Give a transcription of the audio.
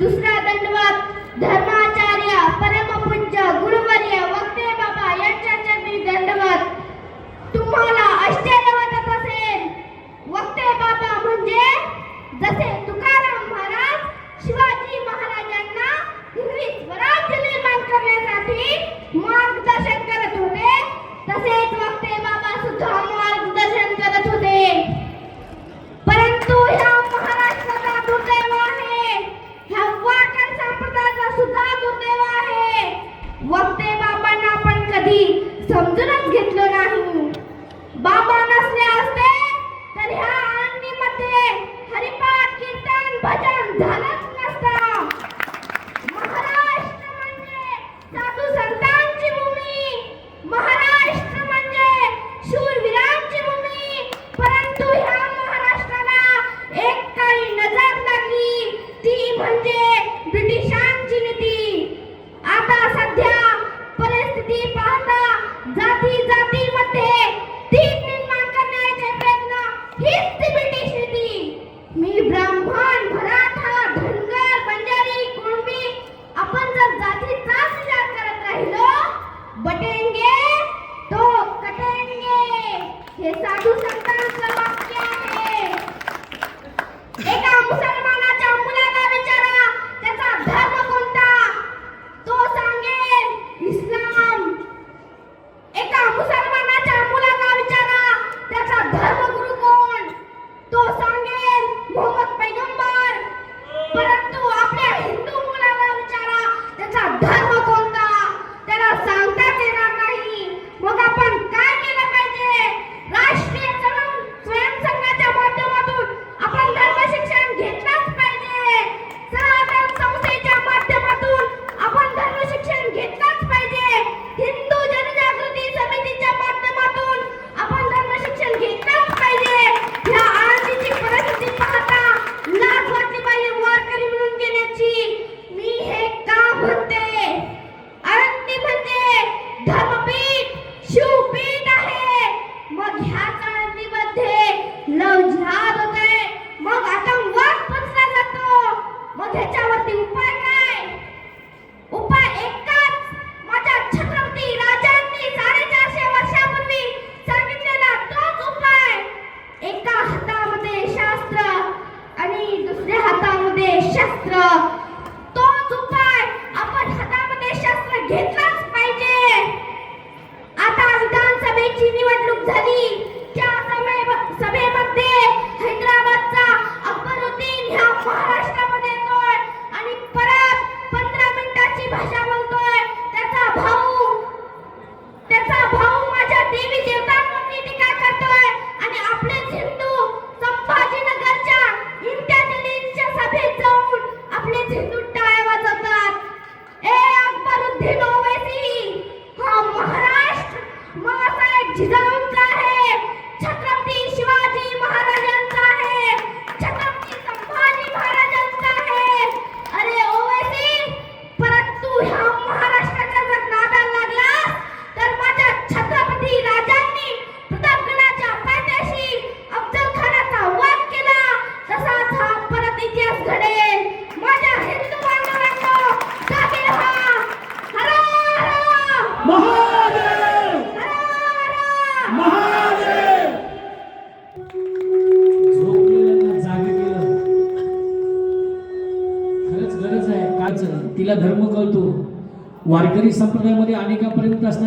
दुसरा दंडवत धर्माचार्य परमपुंज गुरुवर्य वक्ते बाबा यांच्या चरणी दंडवत. तुम्हाला आश्चर्य वाटत असेल वक्ते बाबा म्हणजे जसे तुकाराम महाराज शिवाजी महाराजांना पूर्वी स्वराज्य निर्माण करण्यासाठी कधी समजूनच घेतलं नाही. बाबा नसले असते तर ह्या अंगणीमध्ये हरिपाठ कीर्तन भजन झालं. झाड होते मग आता वाद जातो. मग ह्याच्यावरती उपाय काय? उपाय एकच. माझ्या छत्रपती राजांनी साडेचारशे वर्षापूर्वी सांगितलेला तोच उपाय. एका हातामध्ये शास्त्र आणि दुसऱ्या हातामध्ये शस्त्र. धर्म कळतो. वारकरी संप्रदायामध्ये अनेकापर्यंत असणारा